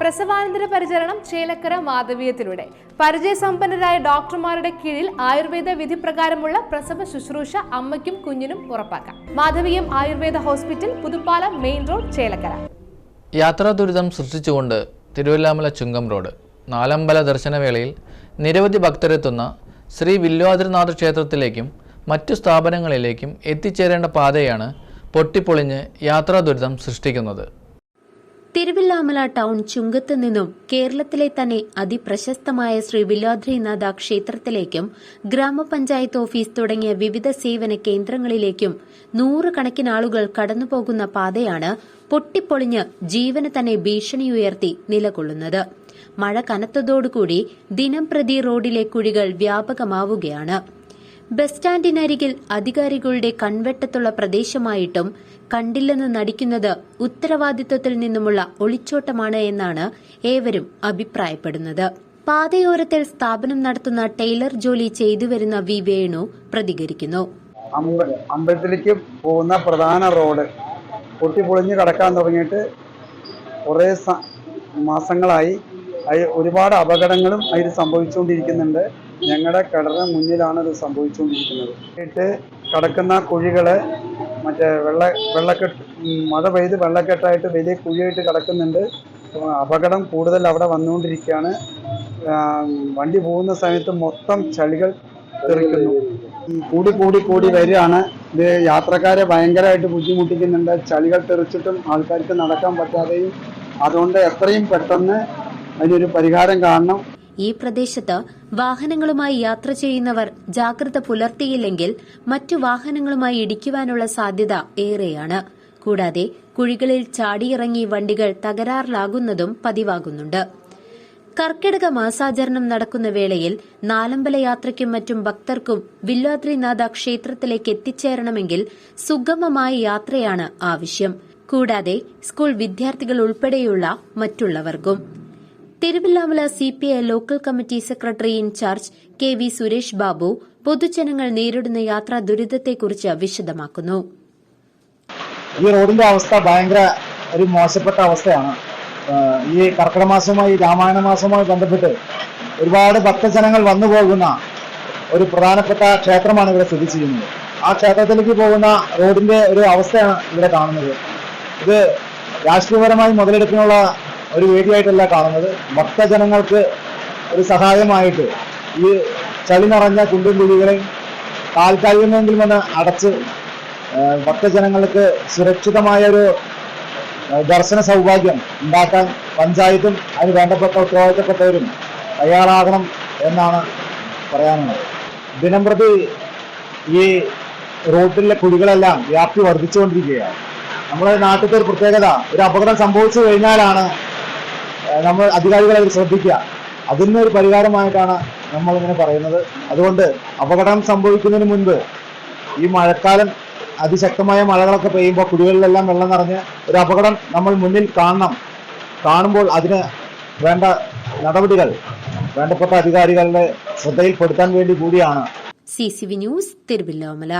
പ്രസവാനന്തര പരിചരണം ചേലക്കര മാധവീയത്തിലൂടെ. പരിചയസമ്പന്നരായ ഡോക്ടർമാരുടെ കീഴിൽ ആയുർവേദ വിധി പ്രകാരമുള്ള പ്രസവ ശുശ്രൂഷ അമ്മയ്ക്കും കുഞ്ഞിനും ഉറപ്പാക്കാം. Madhaviyam Ayurveda hospital Puthuppalam main road Chelakkara. യാത്രാ ദുരിതം സൃഷ്ടിച്ചുകൊണ്ട് തിരുവല്ലാമല ചുങ്കം റോഡ് നാലമ്പല ദർശനവേളയിൽ നിരവധി ഭക്തരെത്തുന്ന ശ്രീ വില്വാദ്രിനാഥ ക്ഷേത്രത്തിലേക്കും മറ്റു സ്ഥാപനങ്ങളിലേക്കും എത്തിച്ചേരേണ്ട പാതയാണ് പൊട്ടിപ്പൊളിഞ്ഞ് യാത്രാ ദുരിതം സൃഷ്ടിക്കുന്നത്. തിരുവില്ലാമല ടൗൺ ചുങ്കത്ത് നിന്നും കേരളത്തിലെ തന്നെ അതിപ്രശസ്തമായ ശ്രീ വില്ലാദ്രിനാഥ ക്ഷേത്രത്തിലേക്കും ഗ്രാമപഞ്ചായത്ത് ഓഫീസ് തുടങ്ങിയ വിവിധ സേവന കേന്ദ്രങ്ങളിലേക്കും നൂറുകണക്കിന് ആളുകൾ കടന്നുപോകുന്ന പാതയാണ് പൊട്ടിപ്പൊളിഞ്ഞ് ജീവന് തന്നെ ഭീഷണിയുയർത്തി നിലകൊള്ളുന്നത്. മഴ കനത്തതോടുകൂടി ദിനം പ്രതി റോഡിലെ കുഴികൾ വ്യാപകമാവുകയാണ്. ബസ് സ്റ്റാൻഡിനരികിൽ അധികാരികളുടെ കൺവെട്ടത്തുള്ള പ്രദേശമായിട്ടും കണ്ടില്ലെന്ന് നടിക്കുന്നത് ഉത്തരവാദിത്വത്തിൽ നിന്നുമുള്ള ഒളിച്ചോട്ടമാണ് എന്നാണ് ഏവരും അഭിപ്രായപ്പെടുന്നത്. പാതയോരത്തിൽ സ്ഥാപനം നടത്തുന്ന ടൈലർ ജോലി ചെയ്തു വരുന്ന വി വേണു പ്രതികരിക്കുന്നു. അമ്പലത്തിലേക്ക് പോകുന്ന പ്രധാന റോഡ് പൊട്ടിപ്പൊളിഞ്ഞ് കിടക്കാൻ തുടങ്ങിയിട്ട് കുറേ മാസങ്ങളായി. ഒരുപാട് അപകടങ്ങളും അതിൽ സംഭവിച്ചുകൊണ്ടിരിക്കുന്നുണ്ട്. ഞങ്ങളുടെ കടറിന് മുന്നിലാണ് ഇത് സംഭവിച്ചുകൊണ്ടിരിക്കുന്നത്. ഇട്ട് കിടക്കുന്ന കുഴികൾ മറ്റേ വെള്ള വെള്ളക്കെട്ട് മഴ പെയ്ത് വെള്ളക്കെട്ടായിട്ട് വലിയ കുഴിയായിട്ട് കിടക്കുന്നുണ്ട്. അപകടം കൂടുതൽ അവിടെ വന്നുകൊണ്ടിരിക്കുകയാണ്. വണ്ടി പോകുന്ന സമയത്ത് മൊത്തം ചളികൾ തെറിക്കുന്നു. കൂടി കൂടി കൂടി വരികയാണ്. ഇത് യാത്രക്കാരെ ഭയങ്കരമായിട്ട് ബുദ്ധിമുട്ടിക്കുന്നുണ്ട്. ചളികൾ തെറിച്ചിട്ടും ആൾക്കാർക്ക് നടക്കാൻ പറ്റാതെയും. അതുകൊണ്ട് എത്രയും പെട്ടെന്ന് അതിനൊരു പരിഹാരം കാണണം. ഈ പ്രദേശത്ത് വാഹനങ്ങളുമായി യാത്ര ചെയ്യുന്നവർ ജാഗ്രത പുലർത്തിയില്ലെങ്കിൽ മറ്റു വാഹനങ്ങളുമായി ഇടിക്കുവാനുള്ള സാധ്യത ഏറെയാണ്. കൂടാതെ കുഴികളിൽ ചാടിയിറങ്ങി വണ്ടികൾ തകരാറിലാകുന്നതും പതിവാകുന്നുണ്ട്. കർക്കിടക മാസാചരണം നടക്കുന്ന വേളയിൽ നാലമ്പല യാത്രയ്ക്കും മറ്റും ഭക്തർക്കും വില്ലാദ്രിനാഥ ക്ഷേത്രത്തിലേക്ക് എത്തിച്ചേരണമെങ്കിൽ സുഗമമായ യാത്രയാണ് ആവശ്യം. കൂടാതെ സ്കൂൾ വിദ്യാർത്ഥികൾ ഉൾപ്പെടെയുള്ള മറ്റുള്ളവർക്കും. Thiruvilwamala C P I local committee secretary in charge K V Suresh Babu പൊതുജനങ്ങൾ നേരിടുന്ന യാത്രാ ദുരിതത്തെക്കുറിച്ച് വിശദമാക്കുന്നു. ഈ റോഡിന്റെ അവസ്ഥ ഭയങ്കര ഒരു മോശപ്പെട്ട അവസ്ഥയാണ്. ഈ കർക്കിടക മാസവുമായി രാമായണ മാസവുമായി ബന്ധപ്പെട്ട് ഒരുപാട് ഭക്തജനങ്ങൾ വന്നു പോകുന്ന ഒരു പ്രധാനപ്പെട്ട ക്ഷേത്രമാണ് ഇവിടെ സ്ഥിതി ചെയ്യുന്നത്. ആ ക്ഷേത്രത്തിലേക്ക് പോകുന്ന റോഡിന്റെ ഒരു അവസ്ഥയാണ് ഇവിടെ കാണുന്നത്. ഇത് രാഷ്ട്രീയപരമായി മുതലെടുപ്പിനുള്ള ഒരു വേദിയായിട്ടല്ല കാണുന്നത്. ഭക്തജനങ്ങൾക്ക് ഒരു സഹായമായിട്ട് ഈ ചളി നിറഞ്ഞ കുണ്ടും കുഴികളെയും താൽക്കാലികമെങ്കിലും ഒന്ന് അടച്ച് ഭക്തജനങ്ങൾക്ക് സുരക്ഷിതമായ ഒരു ദർശന സൗഭാഗ്യം ഉണ്ടാക്കാൻ പഞ്ചായത്തും അതിന് വേണ്ടപ്പെട്ട ഉത്തരവാദിത്തപ്പെട്ടവരും തയ്യാറാകണം എന്നാണ് പറയാനുള്ളത്. ദിനംപ്രതി ഈ റോട്ടിലെ കുഴികളെല്ലാം വ്യാപ്തി വർദ്ധിച്ചുകൊണ്ടിരിക്കുകയാണ്. നമ്മുടെ നാട്ടിലത്തെ ഒരു പ്രത്യേകത ഒരു അപകടം സംഭവിച്ചു കഴിഞ്ഞാലാണ് നമ്മൾ അധികാരികൾ അവർ ശ്രദ്ധിക്കുക. അതിനൊരു പരിഹാരമായിട്ടാണ് നമ്മൾ ഇങ്ങനെ പറയുന്നത്. അതുകൊണ്ട് അപകടം സംഭവിക്കുന്നതിന് മുൻപ് ഈ മഴക്കാലം അതിശക്തമായ മഴകളൊക്കെ പെയ്യുമ്പോൾ കുടികളിലെല്ലാം വെള്ളം നിറഞ്ഞ് ഒരു അപകടം നമ്മൾ മുന്നിൽ കാണണം. കാണുമ്പോൾ അതിന് വേണ്ട നടപടികൾ വേണ്ടപ്പെട്ട അധികാരികളുടെ ശ്രദ്ധയിൽപ്പെടുത്താൻ വേണ്ടി കൂടിയാണ്. C C V news Thiruvilwamala